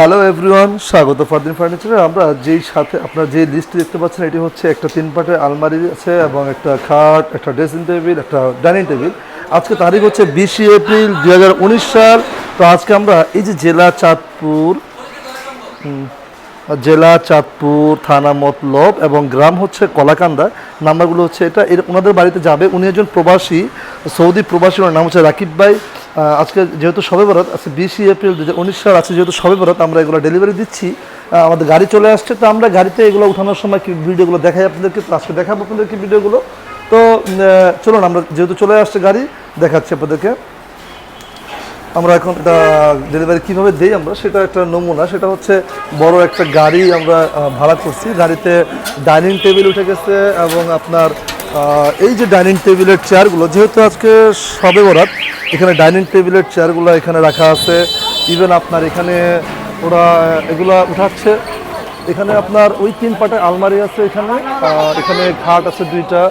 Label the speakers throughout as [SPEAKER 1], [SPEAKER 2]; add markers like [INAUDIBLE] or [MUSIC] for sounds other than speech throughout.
[SPEAKER 1] Hello everyone স্বাগত ফারদিন ফার্নিচারে আমরা যেই সাথে, আপনার যে লিস্ট দেখতে পাচ্ছেন, এটি হচ্ছে একটা তিন পাটের আলমারি আছে এবং একটা খাট, একটা ড্রেসিং টেবিল একটা ডাইনিং টেবিল আজকে তারিখ হচ্ছে বিশে এপ্রিল দুই হাজার উনিশ সাল। তো আজকে আমরা এই যে জেলা চাঁদপুর জেলা চাঁদপুর থানা মতলব এবং গ্রাম হচ্ছে কলাকান্দা। নাম্বারগুলো হচ্ছে এটা, এর ওনাদের বাড়িতে যাবে। উনি একজন প্রবাসী, সৌদি প্রবাসী, ওনার নাম হচ্ছে রাকিব ভাই। আজকে যেহেতু সবে বরাত, আজকে বিশে এপ্রিল দু সাল আছে যেহেতু সবে বরাত, আমরা এগুলো ডেলিভারি দিচ্ছি। আমাদের গাড়ি চলে আসছে, তো আমরা গাড়িতে এগুলো উঠানোর সময় কি ভিডিওগুলো দেখাই আপনাদেরকে? তো আজকে দেখাবো আপনাদেরকে ভিডিওগুলো। তো চলুন, আমরা যেহেতু চলে আসছে গাড়ি, দেখাচ্ছি আপনাদেরকে। আমরা এখন এটা ডেলিভারি কীভাবে দিই আমরা, সেটা একটা নমুনা। সেটা হচ্ছে বড় একটা গাড়ি আমরা ভাড়া করছি। গাড়িতে ডাইনিং টেবিল উঠে গেছে এবং আপনার এই যে ডাইনিং টেবিলের চেয়ারগুলো যেহেতু আজকে সবে বরাত এখানে ডাইনিং টেবিলের চেয়ারগুলো এখানে রাখা আছে। ইভেন আপনার এখানে ওরা এগুলা উঠাচ্ছে। এখানে আপনার ওই তিন পাটে আলমারি আছে এখানে এখানে খাট আছে দুইটা।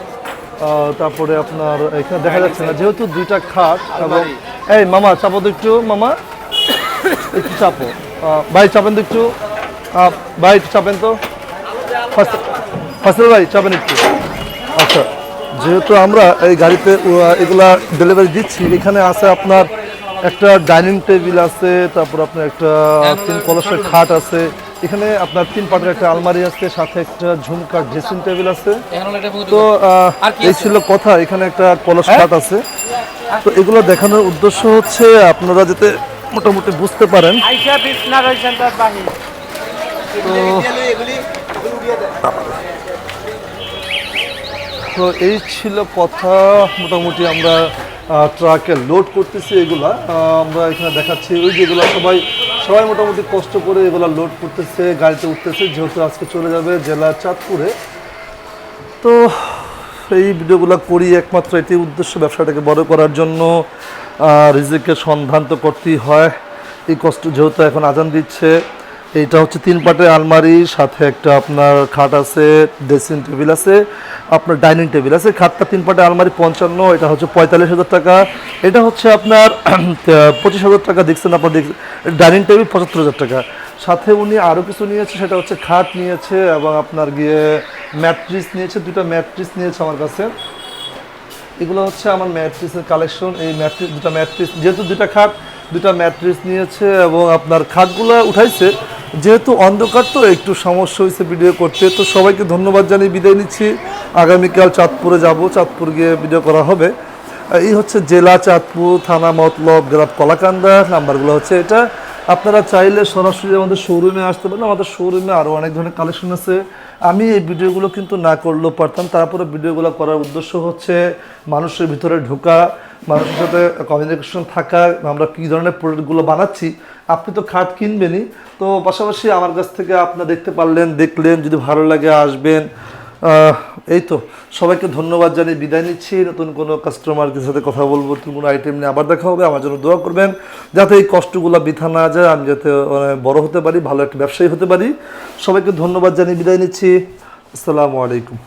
[SPEAKER 1] তারপরে আপনার এখানে দেখা যাচ্ছে না যেহেতু দুইটা খাট এবং এই মামা চাপো তো একটু মামা। একটু চাপো। ভাই চাপেন তো একটু। আহ, ভাই একটু চাপেন তো। ফাস- ফাসল ভাই চাপেন একটু। যেহেতু আমরা এই গাড়িতে এগুলা ডেলিভারি দিচ্ছি এখানে আছে আপনার একটা ডাইনিং টেবিল আছে তারপর আপনার একটা তিন কলসের খাট আছে এখানে আপনার তিন পাটের একটা আলমারি আছে সাথে একটা ঝুমকার ড্রেসিং টেবিল আছে। তো এই ছিল কথা এখানে একটা কলস খাট আছে। তো এগুলো দেখানোর উদ্দেশ্য হচ্ছে আপনারা যাতে মোটামুটি বুঝতে পারেন।
[SPEAKER 2] আইসা
[SPEAKER 1] তো এই ছিল কথা। মোটামুটি আমরা ট্রাকে লোড করতেছি এগুলা। আমরা এখানে দেখাচ্ছি ওই যেগুলো সবাই সবাই মোটামুটি কষ্ট করে এগুলা লোড করতেছে, গাড়িতে উঠতেছে, যেহেতু আজকে চলে যাবে জেলা চাঁদপুরে। তো এই ভিডিওগুলো করি একমাত্র এটি উদ্দেশ্য ব্যবসাটাকে বড় করার জন্য। রিজিকের সন্ধান তো করতেই হয়। এই কষ্ট যেহেতু এখন আজান দিচ্ছে এইটা হচ্ছে তিন পাটের আলমারি, সাথে একটা আপনার খাট আছে ড্রেসিং টেবিল আছে, আপনার ডাইনিং টেবিল আছে। খাটটা তিন পাটের আলমারি পঞ্চান্ন, এটা হচ্ছে পঁয়তাল্লিশ হাজার টাকা। এটা হচ্ছে আপনার, [CLEARS THROAT] পঁচিশ হাজার টাকা দেখছেন আপনার ডাইনিং টেবিল পঁচাত্তর হাজার টাকা। সাথে উনি আরও কিছু নিয়েছে, সেটা হচ্ছে খাট নিয়েছে এবং আপনার গিয়ে ম্যাট্রিস নিয়েছে দুটো ম্যাট্রিস নিয়েছে আমার কাছে। এগুলো হচ্ছে আমার ম্যাট্রিসের কালেকশন এই ম্যাট্রিস দুটো ম্যাট্রিস, যেহেতু দুটা খাট দুটা ম্যাট্রিস নিয়েছে এবং আপনার খাটগুলো উঠাইছে যেহেতু অন্ধকার তো, একটু সমস্যা হয়েছে ভিডিও করতে। তো সবাইকে ধন্যবাদ জানিয়ে বিদায় নিচ্ছি। আগামীকাল চাঁদপুরে যাব, চাঁদপুর গিয়ে ভিডিও করা হবে। এই হচ্ছে জেলা চাঁদপুর থানা মতলব গ্রাম কলাকান্দা। নাম্বারগুলো হচ্ছে এটা। আপনারা চাইলে সরাসরি আমাদের শোরুমে আসতে পারেন। আমাদের শোরুমে আরও অনেক ধরনের কালেকশন আছে। আমি এই ভিডিওগুলো কিন্তু না করলেও পারতাম। তারপরে ভিডিওগুলো করার উদ্দেশ্য হচ্ছে মানুষের ভিতরে ঢোকা। মানুষের সাথে কমিউনিকেশন থাকা আমরা কী ধরনের প্রোডাক্টগুলো বানাচ্ছি আপনি তো খাট কিনবেনই। তো পাশাপাশি আমার কাছ থেকে আপনারা দেখতে পারলেন দেখলেন যদি ভালো লাগে আসবেন। এই তো সবাইকে ধন্যবাদ জানিয়ে বিদায় নিচ্ছি। নতুন কোনো কাস্টমারদের সাথে কথা বলব নতুন কোনো আইটেম নিয়ে আবার দেখা হবে। আমার জন্য দোয়া করবেন যাতে এই কষ্টগুলো বৃথা না যায় আমি যাতে মানে, বড় হতে পারি ভালো একটা ব্যবসায়ী হতে পারি। সবাইকে ধন্যবাদ জানিয়ে বিদায় নিচ্ছি। আসসালামু আলাইকুম।